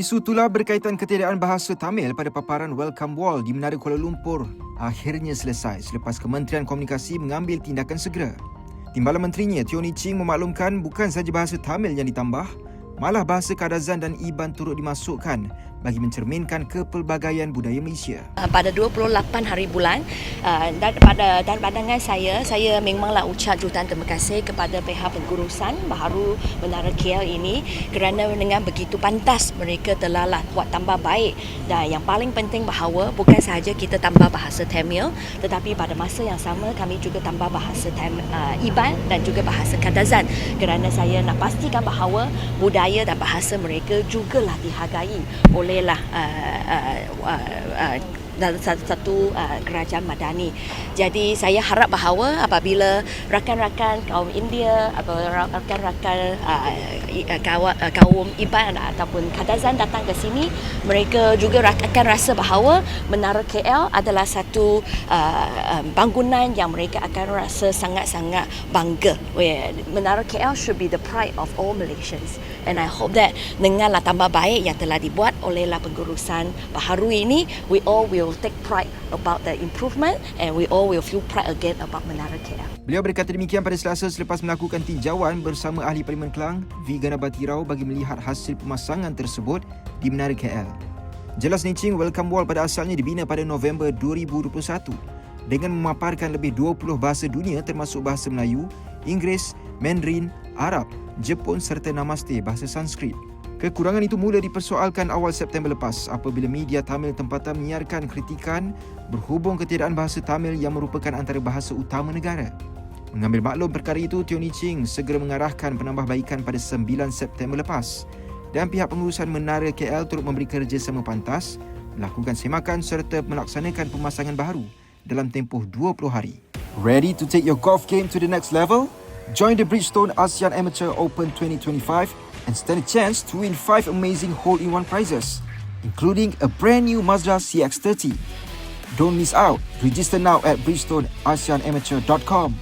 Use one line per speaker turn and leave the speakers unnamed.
Isu tular berkaitan ketiadaan bahasa Tamil pada paparan Welcome Wall di Menara Kuala Lumpur akhirnya selesai selepas Kementerian Komunikasi mengambil tindakan segera. Timbalan Menterinya Tioni Ching memaklumkan bukan sahaja bahasa Tamil yang ditambah, malah bahasa Kadazan dan Iban turut dimasukkan bagi mencerminkan kepelbagaian budaya Malaysia.
Uh, pada 28 hari bulan uh, dan pada dan pandangan saya saya memanglah ucap jutaan terima kasih kepada pihak pengurusan baharu Menara KL ini kerana dengan begitu pantas mereka telah lah buat tambah baik dan yang paling penting bahawa bukan sahaja kita tambah bahasa Tamil tetapi pada masa yang sama kami juga tambah bahasa Tamil, uh, Iban dan juga bahasa Kadazan kerana saya nak pastikan bahawa budaya dan bahasa mereka jugalah dihargai olehlah uh, uh, uh, uh, dalam satu, satu uh, kerajaan madani. Jadi saya harap bahawa apabila rakan-rakan kaum India atau rakan-rakan uh, kaum, Iban ataupun Kadazan datang ke sini, mereka juga akan rasa bahawa Menara KL adalah satu uh, bangunan yang mereka akan rasa sangat-sangat bangga. Menara KL should be the pride of all Malaysians. And I hope that denganlah tambah baik yang telah dibuat olehlah pengurusan baharu ini, we all will take pride about the improvement and we all will feel pride again about Menara KL.
Beliau berkata demikian pada Selasa selepas melakukan tinjauan bersama ahli Parlimen Kelang, V. Ganabatirau bagi melihat hasil pemasangan tersebut di Menara KL. Jelas Niching Welcome Wall pada asalnya dibina pada November 2021 dengan memaparkan lebih 20 bahasa dunia termasuk bahasa Melayu, Inggeris, Mandarin, Arab, Jepun serta Namaste bahasa Sanskrit. Kekurangan itu mula dipersoalkan awal September lepas apabila media Tamil tempatan menyiarkan kritikan berhubung ketiadaan bahasa Tamil yang merupakan antara bahasa utama negara. Mengambil maklum perkara itu, Tioni Ching segera mengarahkan penambahbaikan pada 9 September lepas dan pihak pengurusan Menara KL turut memberi kerjasama pantas melakukan semakan serta melaksanakan pemasangan baru dalam tempoh 20 hari. Ready to take your golf game to the next level? Join the Bridgestone ASEAN Amateur Open 2025 and stand a chance to win 5 amazing hole-in-one prizes, including a brand new Mazda CX-30. Don't miss out. Register now at bridgestoneasianamateur.com.